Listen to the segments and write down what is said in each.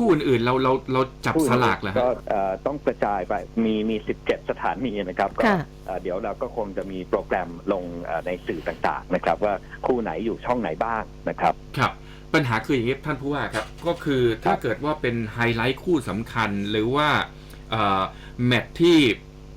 คู่อื่นๆเราเราเราจับสลากเหรอฮะ ก็เอ่อต้องกระจายไปมีมี 17 สถานีนะครับก็ค่ะ เอ่อเดี๋ยวเราก็คงจะมีโปรแกรมลงเอ่อในสื่อต่างๆนะครับว่าคู่ไหนอยู่ช่องไหนบ้างนะครับ ครับ ปัญหาคืออย่างนี้ท่านผู้ว่าครับ ก็คือถ้าครับเกิดว่าเป็นไฮไลท์คู่สำคัญหรือว่าเอ่อแมตช์ที่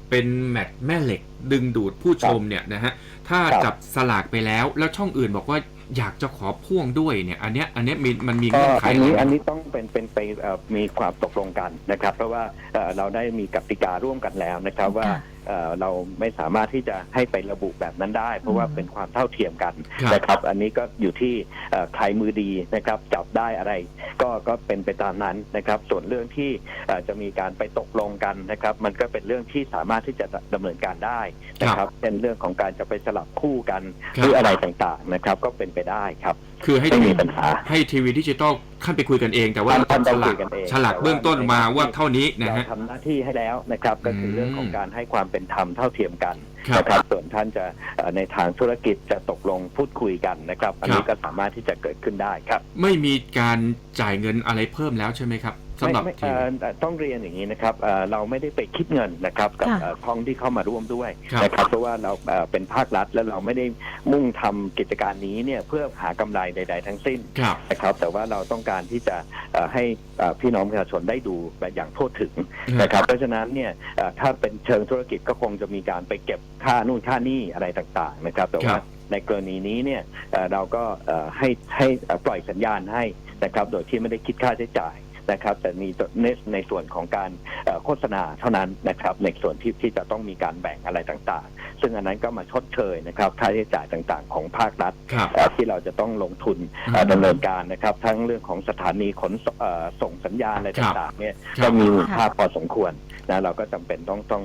เป็นแมตช์แม่เหล็กดึงดูดผู้ชมเนี่ยนะฮะ ถ้าครับ จับสลากไปแล้ว แล้วช่องอื่นบอกว่า อยากจะขอพ่วงด้วยเนี่ยอันเนี้ยอันเนี้ยมีมันมีก็เงื่อนไขอันนี้อะไรไหมอันนี้ต้องเป็นเป็นไปเอ่อมีความตกลงกันนะครับ เพราะว่าเอ่อเราได้มีกติการ่วมกันแล้วนะครับว่าค่ะเอ่อเราไม่สามารถที่จะให้ไประบุแบบนั้นได้ เพราะว่าอืมเป็นความเท่าเทียมกันครับนะครับ อันนี้ก็อยู่ที่เอ่อใครมือดีนะครับ จับได้อะไร ก็ก็เป็นไปตามนั้นนะครับ ส่วนเรื่องที่เอ่อจะมีการไปตกลงกันนะครับ มันก็เป็นเรื่องที่สามารถที่จะดำเนินการได้นะครับเป็นเรื่องของการจะไปสลับคู่กันครับหรืออะไรต่างๆนะครับ ก็เป็นไปได้ครับ คือให้ไม่มีปัญหา ให้ทีวีดิจิตอลขั้นไปคุยกันเอง แต่ว่าเราท่าต้อนงต้องฉลาคุกยกันเองฉลากเบื้องต้นมาว่าเท่านี้นะเราฮะ ทำหน้าที่ให้แล้วนะครับก็คือม เรื่องของการให้ความเป็นธรรมเท่าเทียมกันครับ นะครับส่วนท่านจะเอ่อในทางธุรกิจจะตกลงพูดคุยกันนะครับ อันนี้ก็สามารถที่จะเกิดขึ้นได้ครับ ไม่มีการจ่ายเงินอะไรเพิ่มแล้วใช่ไหมครับ สำหรับไม่ทีไม่วีเอ่อเอ่อต้องเรียนอย่างนี้นะครับเอ่อเราไม่ได้ไปคิดเงินนะครับกับค่ะ เอ่อท้องที่เข้ามาร่วมด้วยครับนะครับเพราะว่าเราเอ่อเป็นภาครัฐและเราไม่ได้มุ่งทำกิจการนี้เนี่ยเพื่อหากำไรใด ๆ ทั้งสิ้นครับ นะครับ แต่ว่าเราต้องการที่จะเอ่อให้เอ่อพี่น้องประชาชนได้ดูแบบอย่างทั่วถึงนะครับ เพราะฉะนั้นเนี่ยเอ่อถ้าเป็นเชิงธุรกิจก็คงจะมีการไปเก็บค่านู่นค่านี่อะไรต่างๆนะครับแต่ครัว่าบในกรณีนี้เนี่ยเอ่อเราก็เอ่อให้ให้เอ่อปล่อยสัญญาณให้นะครับ โดยที่ไม่ได้คิดค่าใช้จ่าย นะครับ แต่มีในในส่วนของการเอ่อโฆษณาเท่านั้นนะครับ ในส่วนที่ที่จะต้องมีการแบ่งอะไรต่างๆ ซึ่งอันนั้นก็มาชดเชยนะครับค่าใช้จ่ายต่างๆ ของภาครัฐครับเอ่อที่เราจะต้องลงทุนเอ่อดำเนินการนะครับ ทั้งเรื่องของสถานีขนส่งเอ่อส่งสัญญาณอะไรต่างๆเนี่ยครัก็บมีมูลค่าพอสมควรนะเราก็จำเป็นต้องต้อง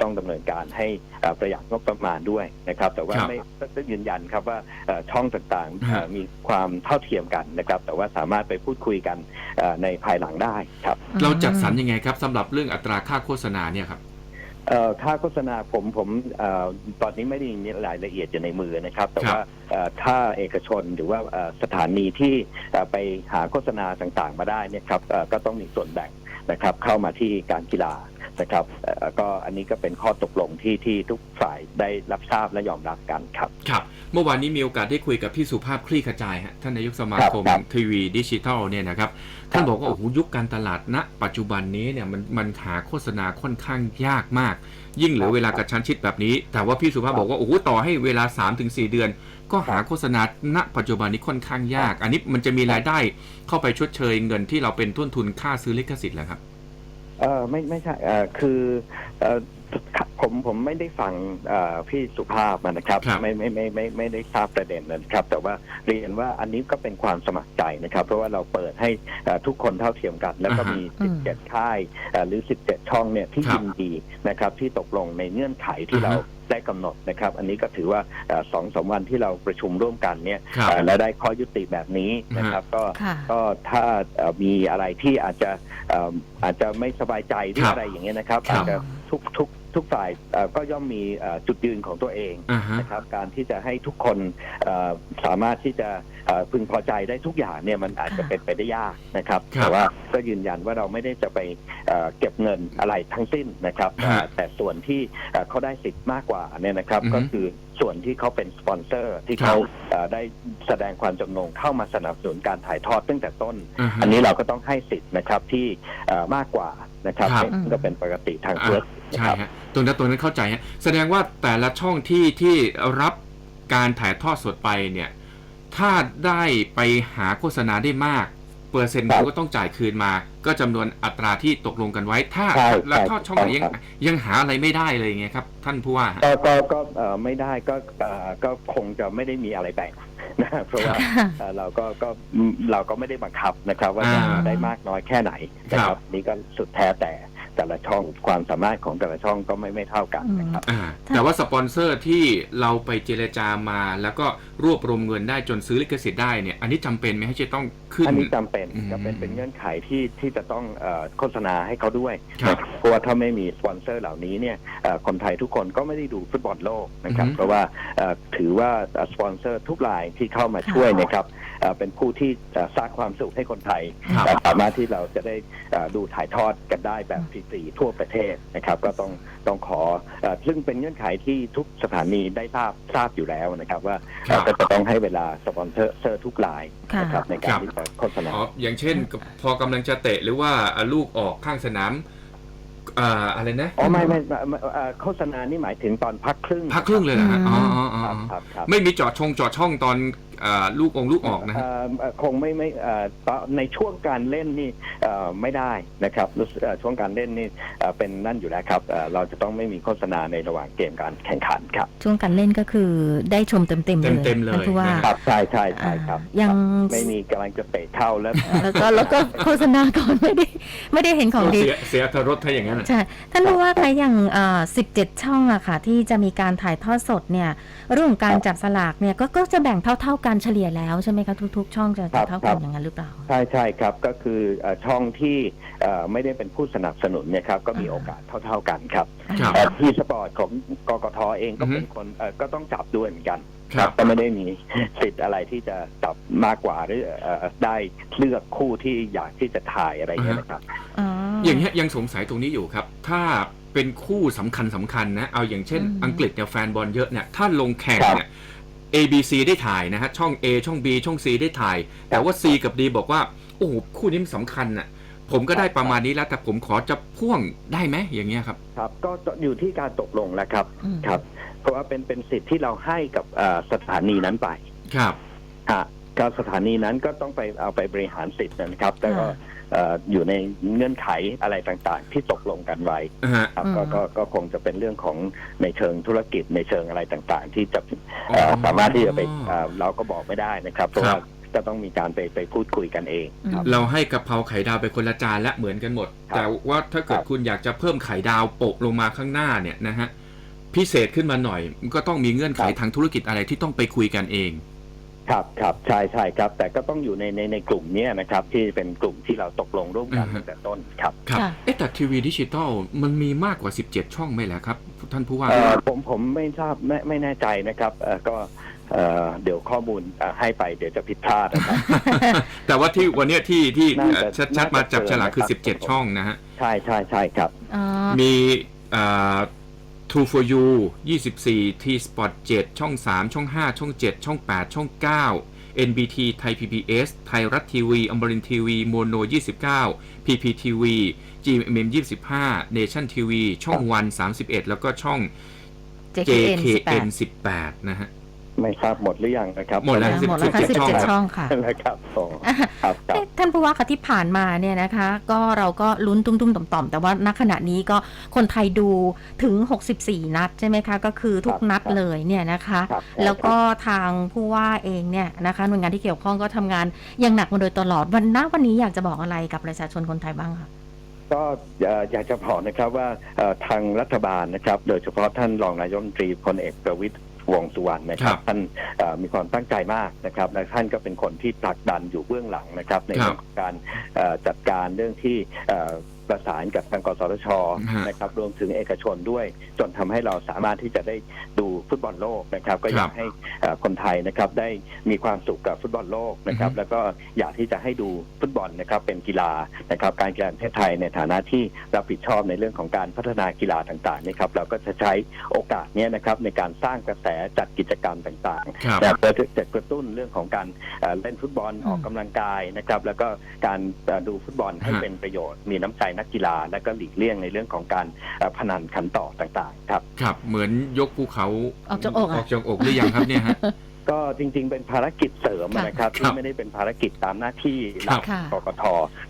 ต้องดำเนินการให้เอ่อประหยัดงบประมาณด้วยนะครับ แต่ว่าครับไม่ก็ยืนยันครับว่าเอ่อช่องต่างๆฮะเอ่อมีความเท่าเทียมกันนะครับ แต่ว่าสามารถไปพูดคุยกันเอ่อในภายหลังได้ครับเราจัดสรรยังไงครับสำหรับเรื่องอัตราค่าโฆษณาเนี่ยครับเอ่อค่าโฆษณาผมผมเอ่อตอนนี้ไม่ได้มีรายละเอียดอยู่ในมือนะครับ แต่ครับว่าเอ่อถ้าเอกชนหรือว่าเอ่อสถานีที่เอ่อไปหาโฆษณาต่างๆมาได้เนี่ยครับเอ่อก็ต้องมีส่วนแบ่งนะครับเข้ามาที่การกีฬา นะครับเอ่อก็อันนี้ก็เป็นข้อตกลงที่ที่ทุกฝ่ายได้รับทราบและยอมรับกันครับครับ เมื่อวานนี้มีโอกาสได้คุยกับพี่สุภาพคลี่ขจายฮะท่านนายกสมาคมครับทีวีดิจิทัลเนี่ยนะครับท่านบอกว่าโอ้โหยุคการตลาดณ ปัจจุบันนี้เนี่ยมันมันหาโฆษณาค่อนข้างยากมาก ยิ่งเหลือเวลากระชั้นชิดแบบนี้ แต่ว่าพี่สุภาพบอกว่าโอ้โหต่อให้เวลา 3-4 เดือน ก็หาโฆษณาณปัจจุบันนี้ค่อนข้างยาก อันนี้มันจะมีรายได้เข้าไปชดเชยเงินที่เราเป็นต้นทุนค่าซื้อลิขสิทธิ์แล้วครับ เออไม่ไม่ใช่เออคือเออ ผมผมไม่ได้ฟังเอ่อพี่สุภาพนะครับ ครับ ไม่ไม่ไม่ไม่ไม่ได้ทราบประเด็นนะครับ แต่ว่าเรียนว่าอันนี้ก็เป็นความสมัครใจนะครับ เพราะว่าเราเปิดให้เอ่อทุกคนเท่าเทียมกัน แล้วก็อ่าฮะมี อืม 17 ค่ายเอ่อหรือ 17 ช่องเนี่ยที่ครับยินดีนะครับ ที่ตกลงในเงื่อนไขที่อ่าฮะ เราได้กำหนดนะครับ อันนี้ก็ถือว่าเอ่อสองสามวันที่เราประชุมร่วมกันเนี่ย ครับ เอ่อและได้ข้อยุติแบบนี้นะครับ ก็ค่ะ ก็ถ้าเอ่อมีอะไรที่อาจจะเอ่ออาจจะไม่สบายใจหรือครับอะไรอย่างเงี้ยนะครับ ครัอาบจจะ ทุกทุกทุกฝ่ายเอ่อก็ย่อมมีเอ่อจุดยืนของตัวเองอ่าฮะ นะครับ การที่จะให้ทุกคนเอ่อสามารถที่จะเอ่อพึงพอใจได้ทุกอย่างเนี่ยมันอาจจะค่ะเป็นไปได้ยากนะครับ ครับแต่ว่าก็ยืนยันว่าเราไม่ได้จะไปเอ่อเก็บเงินอะไรทั้งสิ้นนะครับ ฮะแต่แต่ส่วนที่เอ่อเขาได้สิทธิ์มากกว่าเนี่ยนะครับ อือฮึก็คือส่วนที่เขาเป็นสปอนเซอร์ที่ครับ เขาเอ่อได้แสดงความจำนงเข้ามาสนับสนุนการถ่ายทอดตั้งแต่ต้นอ่าฮะอันนี้เราก็ต้องให้สิทธิ์นะครับที่เอ่อมากกว่า นะครับครับ ซึ่งก็เป็นปกติทางธุรกิจนะใช่ครับ ฮะตรงนั้นตรงนั้นเข้าใจฮะแสดงว่าแต่ละช่องที่ที่รับการถ่ายทอดสดไปเนี่ย ถ้าได้ไปหาโฆษณาได้มาก เปอร์เซ็นต์ครับ เขาก็ต้องจ่ายคืนมา ก็จำนวนอัตราที่ตกลงกันไว้ ถ้าใช่แล้วใช่ทอดช่องไหนยังครับยังหาอะไรไม่ได้เลยไงครับ ท่านผู้ว่าฮะก็ก็ก็เอ่อไม่ได้ก็เอ่อก็คงจะไม่ได้มีอะไรแบ่งนะเพราะว่าเอ่อเราก็ก็เราก็ไม่ได้บังคับนะครับ ว่าจะอ่าได้มากน้อยแค่ไหนนะคครัรับบนี่ก็สุดแท้แต่ แต่ละช่องความสามารถของแต่ละช่องก็ไม่ไม่เท่ากันนะครับอ่าแต่ว่าสปอนเซอร์ที่เราไปเจรจามา แล้วก็รวบรวมเงินได้จนซื้อลิขสิทธิ์ได้เนี่ยอันนี้จำเป็นไหมให้จะต้องขึ้น อันนี้จำเป็นอืมจำเป็นเป็นเงื่อนไขที่ที่จะต้องเอ่อโฆษณาให้เขาด้วยครับนะครับเพราะว่าถ้าไม่มีสปอนเซอร์เหล่านี้เนี่ยเอ่อคนไทยทุกคนก็ไม่ได้ดูฟุตบอลโลกนะครับอือฮึ เพราะว่าเอ่อถือว่าเอ่อสปอนเซอร์ทุกรายที่เข้ามาช่วยนะครับ เอ่อเป็นผู้ที่เอ่อสร้างความสุขให้คนไทยครับเอ่อสามารถที่เราจะได้เอ่อดูถ่ายทอดกันได้แบบฟรีๆทั่วประเทศนะครับ ก็ต้องต้องขอเอ่อซึ่งเป็นเงื่อนไขที่ทุกสถานีได้ทราบทราบอยู่แล้วนะครับ ว่าครับเอ่อก็จะต้องให้เวลาสปอนเซอร์เซอร์ทุกรายค่ะนะครับในการที่จะโฆษณาอ๋ออย่างเช่น พอกำลังจะเตะหรือว่าอะลูกออกข้างสนามอ่าอะไรนะอ๋อไม่ไม่ไม่ไม่เอ่อโฆษณานี่หมายถึงตอนพักครึ่งพักครึ่งเลยเหรอฮะอืมอ๋ออ๋ออ๋อครับครับครับไม่มีจอดชงจอดช่องตอน อ่าลูกองลูกออกนะฮะ เอ่อเอ่อคงไม่ไม่เอ่อตอนในช่วงการเล่นนี่เอ่อไม่ได้นะครับรู้สึกเอ่อช่วงการเล่นนี่เอ่อเป็นนั่นอยู่แล้วครับเอ่อเราจะต้องไม่มีโฆษณาในระหว่างเกมการแข่งขันครับช่วงการเล่นก็คือได้ชมเต็มๆเลยเต็มๆเลยท่านผู้ว่านะ ครับใช่ใช่ใช่ครับอ่ายังไม่มีกำลังจะเตะเข้าแล้ว แล้วก็แล้วก็โฆษณาก่อนไม่ได้ไม่ได้เห็นของดี เสียเสียอรถรสถ้าอย่างนั้นอะใช่ ท่านผู้ว่าคะอย่างเอ่อ17 ช่องอะค่ะ ที่จะมีการถ่ายทอดสดเนี่ยเรื่องของการจับสลากเนี่ยก็ก็จะแบ่งเท่า ๆกันเฉลี่ยแล้วใช่ไหมคะทุก ๆ ช่องจะครัจะบเท่าครักันบอย่างนั้นหรือเปล่า ใช่ใช่ครับก็คือเอ่อช่องที่เอ่อไม่ได้เป็นผู้สนับสนุนเนี่ยครับก็มีอ่า โอกาสเท่า ๆกันครับครับ เอ่อที่สปอร์ตของกกทเองก็อือฮึเป็นคนเอ่อก็ต้องจับด้วยเหมือนกันครับ ก็ไม่ได้มีสิทธิ์อะไรที่จะจับมากกว่าหรือเอ่อได้เลือกคู่ที่อยากที่จะถ่ายอะไรอย่างเงี้ยนะครับ อ๋ออย่างเงี้ยยังสงสัยตรงนี้อยู่ครับ ถ้าเป็นคู่สำคัญสำคัญนะ เอาอย่างเช่นอืมอังกฤษเนี่ยแฟนบอลเยอะเนี่ย ถ้าลงแข่งครับเนี่ย A B C ได้ถ่ายนะฮะช่อง A ช่อง B ช่อง C ได้ถ่าย แต่ว่า C กับ D บอกว่าโอ้โหคู่นี้มันสำคัญน่ะผมก็ได้ประมาณนี้แล้วแต่ผมขอจะพ่วงได้ไหมอย่างเงี้ยครับครับ ก็อยู่ที่การตกลงแล้วครับอืมครับ เพราะว่าเป็นเป็นสิทธิ์ที่เราให้กับเอ่อสถานีนั้นไปครับฮะ ก็สถานีนั้นก็ต้องไปเอาไปบริหารสิทธิ์นะครับ แต่ก็ค่ะเอ่ออยู่ในเงื่อนไขอะไรต่างๆ ที่ตกลงกันไว้อ่าฮะครับอืมก็ก็ก็คงจะเป็นเรื่องของในเชิงธุรกิจในเชิงอะไรต่างๆ ที่จะเอ่อสามารถที่จะไปเอ่อเราก็บอกไม่ได้นะครับเพราะครัว่าบจะต้องมีการไปไปพูดคุยกันเองครับเราให้กะเพราไข่ดาวไปคนละจานและเหมือนกันหมดครับแต่ว่าถ้าเกิดครับคุณอยากจะเพิ่มไข่ดาวโปะลงมาข้างหน้าเนี่ยนะฮะพิเศษขึ้นมาหน่อยมันก็ต้องมีเงื่อนไขทางธุรกิจอะไรที่ต้องไปคุยกันเอง ครับครับใช่ใช่ครับ แต่ก็ต้องอยู่ในในในกลุ่มเนี้ยนะครับ ที่เป็นกลุ่มที่เราตกลงร่วมกันอ่าฮะตั้งแต่ต้นครับ ครับ ค่ะ เอ๊ะแต่ทีวีดิจิตอลมันมีมากกว่า 17 ช่องไหมแหละครับ ท่านผู้ว่า เอ่อผมผมไม่ทราบไม่ไม่แน่ใจนะครับเอ่อก็เอ่อเดี๋ยวข้อมูลเอ่อให้ไปเดี๋ยวจะผิดพลาดนะครับ แต่ว่าที่วันเนี้ยที่ที่น่าจะชัดชัดๆมาจับฉลากคือ น่าจะเจอนะครับ 17 ช่องนะฮะ ใช่ใช่ใช่ครับ อ๋อ มีอ่า True for You 24 T Sport 7 ช่อง 3 ช่อง 5 ช่อง 7 ช่อง 8 ช่อง 9 NBT ไทย PBS ไทยรัฐทีวีอมรินทีวีโมโน 29 PPTV GMM 25 Nation TV ช่องวัน 31 แล้วก็ช่อง JKN JKN 18 18 นะฮะ ไม่ทราบหมดหรือยังนะครับหมดแล้วหมดแล้วค่ะ17 17ช่องค่ะนะครับโอ้ครับครับเอ๊ะท่านผู้ว่าคะที่ผ่านมาเนี่ยนะคะ ก็เราก็ลุ้นตุ้มๆต่อมๆแต่ว่าณขณะนี้ก็คนไทยดูถึง 64 นัดใช่ไหมคะ ก็คือทุกนัดเลยเนี่ยนะคะครับแล้วก็ทางผู้ว่าเองเนี่ยนะคะหน่วยงานที่เกี่ยวข้องก็ทำงานอย่างหนักมาโดยตลอดวันณวันนี้อยากจะบอกอะไรกับประชาชนคนไทยบ้างคะก็เอ่ออยากจะบอกนะครับว่าเอ่อทางรัฐบาลนะครับ โดยเฉพาะท่านรองนายกรัฐมนตรีพลเอกประวิตย วงษ์สุวรรณนะคครัรับบท่านเอ่อมีความตั้งใจมากนะครับและท่านก็เป็นคนที่ผลักดันอยู่เบื้องหลังนะครับ ในครับเรื่องของการเอ่อจัดการเรื่องที่เอ่อ ประสานกับทางกสทชฮะนะครับรวมถึงเอกชนด้วย จนทำให้เราสามารถที่จะได้ดูฟุตบอลโลกนะครับ ก็อยากให้เอ่อคนไทยนะครับได้มีความสุขกับฟุตบอลโลกนะครับอือฮึแล้วก็อยากที่จะให้ดูฟุตบอลนะครับเป็นกีฬานะครับ การกีฬาแห่งประเทศไทยในฐานะที่รับผิดชอบในเรื่องของการพัฒนากีฬาต่างๆนะครับ เราก็จะใช้โอกาสเนี้ยนะครับในการสร้างกระแสจัดกิจกรรมต่างครับๆแต่เพื่อจะกระตุ้นเรื่องของการเอ่อเล่นฟุตบอลอืมออกกำลังกายนะครับ แล้วก็การเอ่อดูฟุตบอลให้ฮะเป็นประโยชน์มีน้ำใจนักกีฬา และก็หลีกเลี่ยงในเรื่องของการเอ่อพนันขันต่อต่างๆ ครับ ครับ เหมือนยกภูเขาออกจากอกอะ ออกจากอกหรือยังครับเนี่ยฮะ ก็จริงๆ เป็นภารกิจเสริมค่ะนะครับครับที่ไม่ได้เป็นภารกิจตามหน้าที่หลักค่ะกกท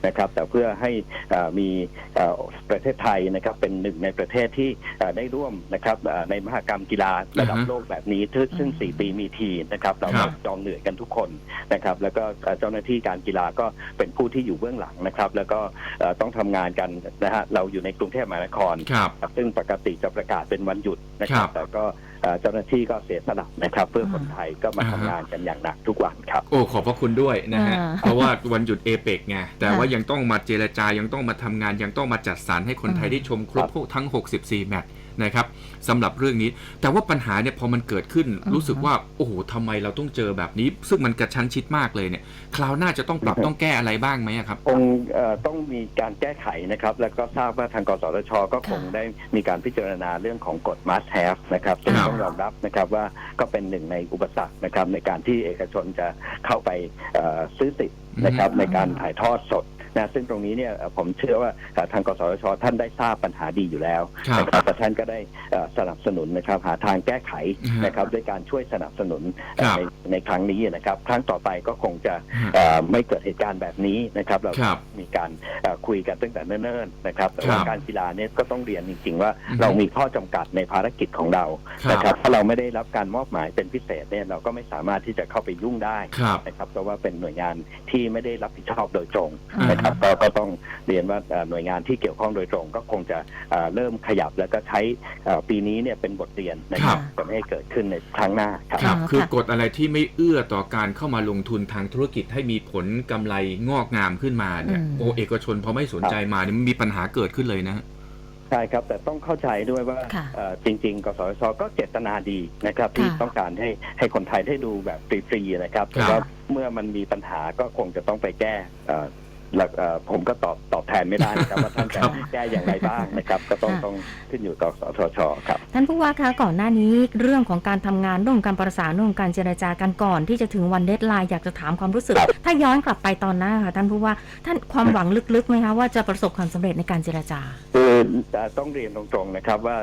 นะครับ แต่เพื่อให้เอ่อมีเอ่อประเทศไทยนะครับเป็นหนึ่งในประเทศที่เอ่อได้ร่วมนะครับเอ่อในมหกรรมกีฬาระดับอ่าฮะโลกแบบนี้ซึ่งซึ่งสี่ปีมีทีนะครับ เราครับจองเหนื่อยกันทุกคนนะครับ แล้วก็เอ่อเจ้าหน้าที่การกีฬาก็เป็นผู้ที่อยู่เบื้องหลังนะครับ แล้วก็เอ่อต้องทำงานกันนะฮะเราอยู่ในกรุงเทพมหานครครับครับซึ่งปกติจะประกาศเป็นวันหยุดนะครัครับบแต่ก็เอ่อเจ้าหน้าที่ก็เสียสละนะครับ เพื่อคนไทยก็มาอ่าทำฮะงานกันอย่างหนักทุกวันครับ โอ้ขอบพระคุณด้วยนะฮะอ่าเพราะว่าวันหยุดเอเปกไงแต่ค่ะว่ายังต้องมาเจรจายังต้องมาทำงานยังต้องมาจัดสรรให้คนไทยอืมได้ชมครบทั้ง 64 แมตช์ นะครับสำหรับเรื่องนี้ แต่ว่าปัญหาเนี่ยพอมันเกิดขึ้นอืมรู้สึกว่าโอ้โหทำไมเราต้องเจอแบบนี้ ซึ่งมันกระชั้นชิดมากเลยเนี่ย คราวหน้าจะต้องปรับต้องแก้อะไรบ้างไหมอะครับคงเอ่อต้องมีการแก้ไขนะครับ แล้วก็ทราบว่าทางกสทช ก็คงค่ะได้มีการพิจารณาเรื่องของกฎ must have นะครับซึ่งครับต้องยอมรับนะครับว่าก็เป็นหนึ่งในอุปสรรคนะครับในการที่เอกชนจะเข้าไปเอ่อซื้อสิทธิ์นะครับอืมในการถ่ายทอดสด นะซึ่งตรงนี้เนี่ยเอ่อผมเชื่อว่าเอ่อทางกสทชท่านได้ทราบปัญหาดีอยู่แล้วครับนะครับแต่ท่านก็ได้เอ่อสนับสนุนนะครับหาทางแก้ไขอืมนะครับด้วยการช่วยสนับสนุนเอ่อครับในในครั้งนี้นะครับครั้งต่อไปก็คงจะฮะเอ่อไม่เกิดเหตุการณ์แบบนี้นะครับ เราครับมีการเอ่อคุยกันตั้งแต่เนิ่นๆนะครับแต่ว่าครับการกีฬาเนี่ยก็ต้องเรียนจริง ๆ ว่าอืมเรามีข้อจำกัดในภารกิจของเราครับนะครับถ้าเราไม่ได้รับการมอบหมายเป็นพิเศษเนี่ยเราก็ไม่สามารถที่จะเข้าไปยุ่งได้ครับนะครับเพราะว่าเป็นหน่วยงานที่ไม่ได้รับผิดชอบโดยตรงอ่านนะครับก็ก็ต้องเรียนว่าเอ่อหน่วยงานที่เกี่ยวข้องโดยตรงก็คงจะเอ่อเริ่มขยับแล้วก็ใช้เอ่อปีนี้เนี่ยเป็นบทเรียนนะคครัรับบจะไม่ให้เกิดขึ้นในครั้งหน้าครับครับอ่าคือค่ะกฎอะไรที่ไม่เอื้อต่อการเข้ามาลงทุนทางธุรกิจให้มีผลกำไรงอกงามขึ้นมาเนี่ยอืมโอเอกชนพอไม่สนใจมาเนี่ยมันมีปัญหาเกิดขึ้นเลยนะฮะใช่ครับ แต่ต้องเข้าใจด้วยว่าค่ะเอ่อจริง ๆกสทชก็เจตนาดีนะครับ ที่ค่ะต้องการให้ให้คนไทยได้ดูแบบฟรีๆนะครับแต่ครับว่าเมื่อมันมีปัญหาก็คงจะต้องไปแก้ เอ่อหลักเอ่อผมก็ตอบตอบแทนไม่ได้นะครับว่าท่านจะครับแก้อย่างไรบ้างนะครับ ก็ต้องค่ะต้องขึ้นอยู่กับกสทชครับ ท่านผู้ว่าคะก่อนหน้านี้เรื่องของการทำงานเรื่องของการประสานเรื่องของการเจรจากันก่อน ที่จะถึงวันเดทไลน์อยากจะถามความรู้สึกครับถ้าย้อนกลับไปตอนหน้าค่ะท่านผู้ว่าท่านความหวังลึกๆไหมคะว่าจะประสบความสำเร็จในการเจรจาคื อเอ่อต้องเรียนตรงๆนะครับว่า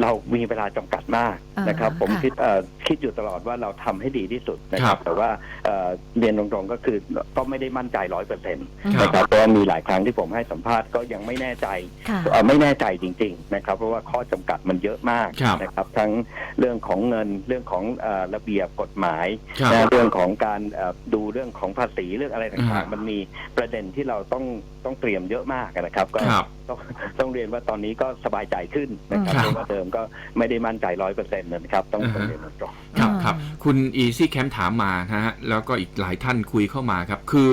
เรามีเวลาจำกัดมากนะครับอ่าผมค่ะคิดเอ่อคิดอยู่ตลอดว่าเราทำให้ดีที่สุดนะคครัรับบแต่ว่าเอ่อเรียนตรงๆก็คือก็ไม่ได้มั่นใจร้อยเปอร์เซ็นต์ครับนะครับเพราะว่ามีหลายครั้งที่ผมให้สัมภาษณ์ก็ยังไม่แน่ใจค่ะเอ่อไม่แน่ใจจริง ๆ นะครับ เพราะว่าข้อจำกัดมันเยอะมากครับนะครับ ทั้งเรื่องของเงินเรื่องของเอ่อระเบียบกฎหมายครับนะเรื่องของการเอ่อดูเรื่องของภาษีเรื่องอะไรต่างอ่าๆมันมีประเด็นที่เราต้องต้องเตรียมเยอะมากนะครับ ก็ครับต้องต้องเรียนว่าตอนนี้ก็สบายใจขึ้นนะครับครับ เพราะว่าเดิมก็ไม่ได้มั่นใจร้อยเปอร์เซ็นต์นะครับ ต้องต้องเรียนตรงครับอ่าครับคุณอีซี่แคมถามมานะฮะแล้วก็อีกหลายท่านคุยเข้ามาครับ คือ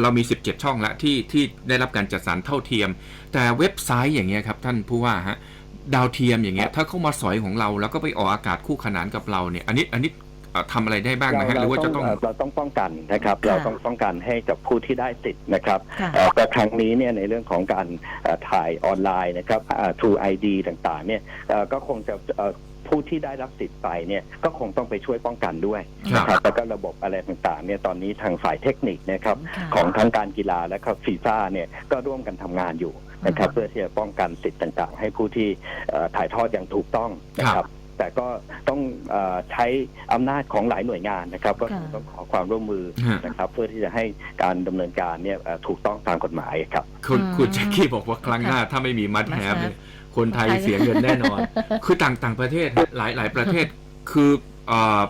เรามี 17 ช่องแล้วที่ที่ได้รับการจัดสรรเท่าเทียม แต่เว็บไซต์อย่างเงี้ยครับท่านผู้ว่าฮะดาวเทียมอย่างเงี้ยถ้าเข้ามาสอยของเราแล้วก็ไปออกอากาศคู่ขนานกับเราเนี่ยอันนี้อันนี้เอ่อ ทำอะไรได้บ้างไหมฮะหรือว่าจะต้องเเราต้องป้องกันนะครับค่ะเราต้องป้องกันให้กับผู้ที่ได้สิทธิ์นะครับค่ะเอ่อแต่ครั้งนี้เนี่ยในเรื่องของการเอ่อถ่ายออนไลน์นะครับเอ่อ True ID ต่างๆ เนี่ยเอ่อก็คงจะเอ่อผู้ที่ได้รับสิทธิ์ไปเนี่ยก็คงต้องไปช่วยป้องกันด้วยครับนะครับแล้วก็ระบบอะไรต่างๆเนี่ยตอนนี้ทางฝ่ายเทคนิคนะครับค่ะของทั้งการกีฬาและก็ฟีฟ่าเนี่ยก็ร่วมกันทำงานอยู่นะครับอืมเพื่อที่จะป้องกันสิทธิ์ต่างๆ ให้ผู้ที่เอ่อถ่ายทอดอย่างถูกต้องนะคครัรับบ แต่ก็ต้องเออใช้อำนาจของหลายหน่วยงานนะครับ ก็ค่ะ ต้องขอความร่วมมือฮะ นะครับ เพื่อที่จะให้การดำเนินการเนี่ยเอ่อถูกต้องตามกฎหมายครับ คุณอืมคุณแจ็คกี้บอกว่าครั้งหน้าถ้าไม่มีมัดแฮมเนี่ยคนไทย เสียเงินแน่นอน คือต่างต่างประเทศหลายหลายประเทศคือเอ่อ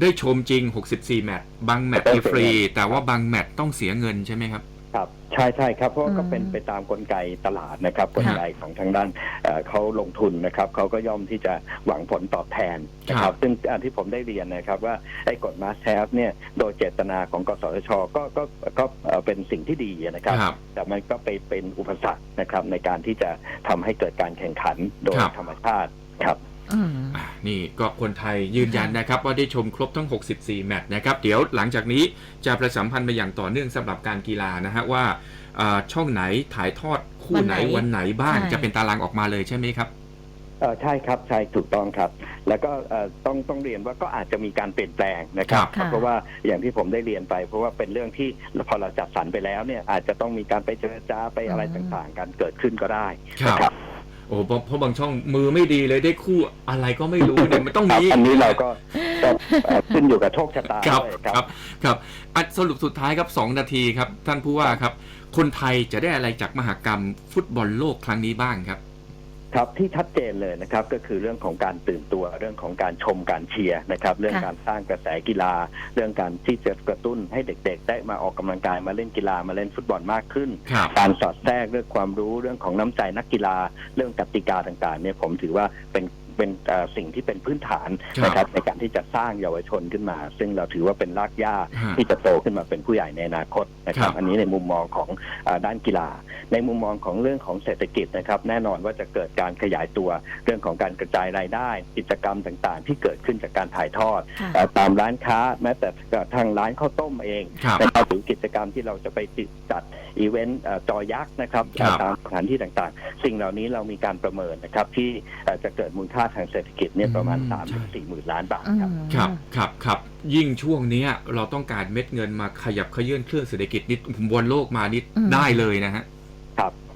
ได้ชมจริง 64 แมตช์บางแมตช์นี่ฟรี แต่ว่าบางแมตช์ต้องเสียเงินใช่ไหมครับ ครับใช่ใช่ครับเพราะว่าอืมก็เป็นไปตามกลไกตลาดนะครับกลไกของทางด้านเอ่อเขาลงทุนนะครับเขาก็ย่อมที่จะหวังผลตอบแทนนะคครัรับบซึ่งอันที่ผมได้เรียนนะครับว่าไอ้กฎมาแซฟเนี่ยโดยเจตนาของกสทชก็ก็ก็เอ่อเป็นสิ่งที่ดีนะครับครับ แต่มันก็ไปเป็นอุปสรรคนะครับในการที่จะทำให้เกิดการแข่งขันโดยครับธรรมชาติครับอืมอะ นี่ก็คนไทยยืนยันนะครับ ว่าได้ชมครบทั้ง 64 แมตช์นะครับ เดี๋ยวหลังจากนี้จะประชาสัมพันธ์ไปอย่างต่อเนื่องสำหรับการกีฬานะฮะว่าเอ่อช่องไหนถ่ายทอดคู่ไหนวัวันนไหไหนนบ้างใช่จะเป็นตารางออกมาเลยใช่ไหมครับเออใช่ครับใช่ถูกต้องครับ แล้วก็เอ่อต้องต้องเรียนว่าก็อาจจะมีการเปลี่ยนแปลงนะครับครับ เพราะว่าอย่างที่ผมได้เรียนไป เพราะว่าเป็นเรื่องที่พอเราจัดสรรไปแล้วเนี่ยอาจจะต้องมีการไปเจรจาไปอะไรอืมต่างๆ กันเกิดขึ้นก็ได้ครับนะครับโอ้โหเพราะเพราะบางช่องมือไม่ดีเลยได้คู่อะไรก็ไม่รู้เนี่ยมันต้องครับมี อันนี้เราก็ก็เอ่อขึ้นอยู่กับโชคชะตาครับด้วยครับ ครับอะสรุปสุดท้ายครับ2นาทีครับ ท่านผู้ว่าครับ คนไทยจะได้อะไรจากมหกรรมฟุตบอลโลกครั้งนี้บ้างครับ ครับที่ชัดเจนเลยนะครับก็คือเรื่องของการตื่นตัวเรื่องของการชมการเชียร์นะครับ เรื่องค่ะการสร้างกระแสกีฬา เรื่องการที่จะกระตุ้นให้เด็ก ๆ ได้มาออกกำลังกายมาเล่นกีฬามาเล่นฟุตบอลมากขึ้นครับการสอดแทรกเรื่องความรู้เรื่องของน้ำใจนักกีฬาเรื่องกติกาต่างๆเนี่ยผมถือว่าเป็น เป็นเอ่อสิ่งที่เป็นพื้นฐานครับนะครับในการที่จะสร้างเยาวชนขึ้นมา ซึ่งเราถือว่าเป็นรากหญ้าฮะที่จะโตขึ้นมาเป็นผู้ใหญ่ในอนาคตนะครัครับบอันนี้ในมุมมองของเอ่อด้านกีฬา ในมุมมองของเรื่องของเศรษฐกิจนะครับ แน่นอนว่าจะเกิดการขยายตัวเรื่องของการกระจายรายได้ กิจกรรมต่างๆ ที่เกิดขึ้นจากการถ่ายทอดค่ะเอ่อตามร้านค้าแม้แต่กระทั่งร้านข้าวต้มเองครับนะครับหรือกิจกรรมที่เราจะไปติดจัดอีเวนต์เอ่อจอยักษ์นะครับครับตามสถานที่ต่างๆ สิ่งเหล่านี้เรามีการประเมินนะครับที่เอ่อจะเกิดมูลค่าทางเศรษฐกิจเนี่ยประมาณอืม3ามถึงสี่หมื่นล้านบาทอืครับมครับครับครับยิ่งช่วงเนี้ยเราต้องการเม็ดเงินมาขยับขยื่นเครื่องเศรษฐกิจนิดบนโลกมานิดอืมได้เลยนะฮะ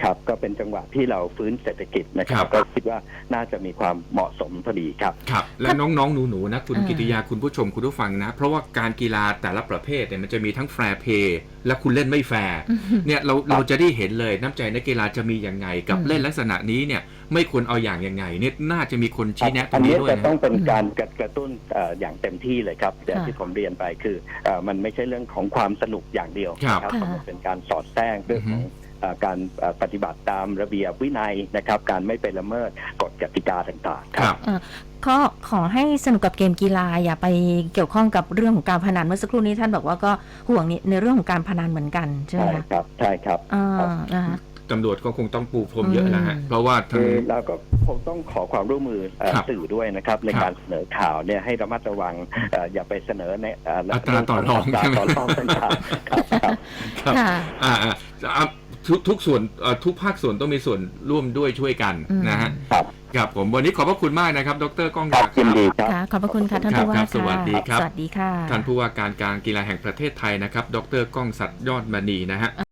ครับครับก็เป็นจังหวะที่เราฟื้นเศรษฐกิจนะคครัรับ บ ก็คิดว่าน่าจะมีความเหมาะสมพอดีครับ ครับและน้องๆ หนูๆนะคุณอ่ากิติยาคุณผู้ชมคุณผู้ฟังนะ เพราะว่าการกีฬาแต่ละประเภทเนี่ยมันจะมีทั้งแฟร์เพย์และคุณเล่นไม่แฟร์อืม เนี่ยเราเราจะได้เห็นเลยน้ำใจนักกีฬาจะมียังไงกับอืม เล่นลักษณะนี้เนี่ยไม่ควรเอาอย่างยังไงเนี่ยน่าจะมีคนชี้แนะตรอันงนี้นี้ด้วยจะนะต้องเป็นการกระกระตุ้นเอ่ออย่างเต็มที่เลยครับอย่างค่ะที่ผมเรียนไปคือเอ่อมันไม่ใช่เรื่องของความสนุกอย่างเดียวครับนะครับค่ะมันเป็นการสอดแทรกเรื่องของเอ่อ การเอ่อปฏิบัติตามระเบียบวินัยนะครับ การไม่ไปละเมิดกฎกติกาต่างๆ ครับก็ขอให้สนุกกับเกมกีฬาอย่าไปเกี่ยวข้องกับเรื่องของการพนันเมื่อสักครู่นี้ท่านบอกว่าก็ห่วงในเรื่องของการพนันเหมือนกันใช่ไหมใช่คะครับใช่ครับอ่านะคะตำรวจก็คงต้องปูพรมเยอะแล้วฮะอืมเพราะว่าทาคืงอเราก็คงต้องขอความร่วมมือเอ่อครับสื่อด้วยนะครับ ในครับการเสนอข่าวเนี่ยให้ระมัดระวังเอ่ออย่าไปเสนอในเอัตราต่อรองเขใช่ไหมต่อรองต่างๆครับครับ ครับค่ะอ่าอ่าอ่าทุกทุกส่วนเอ่อทุกภาคส่วนต้องมีส่วนร่วมด้วยช่วยกันอืม นะฮะครับครับผมวันนี้ขอบพระคุณมากนะครับ ดรก้องครัศับกดิ์ยินดีครับ ค่ะขอบพระคุณค่ะท่านครับผู้ว่าครับสวัสดีครับ สวัสดีค่ะ ท่านผู้ว่าการการกีฬาแห่งประเทศไทยนะครับ ดรก้องศักดิ์ยอดมณีนะฮะ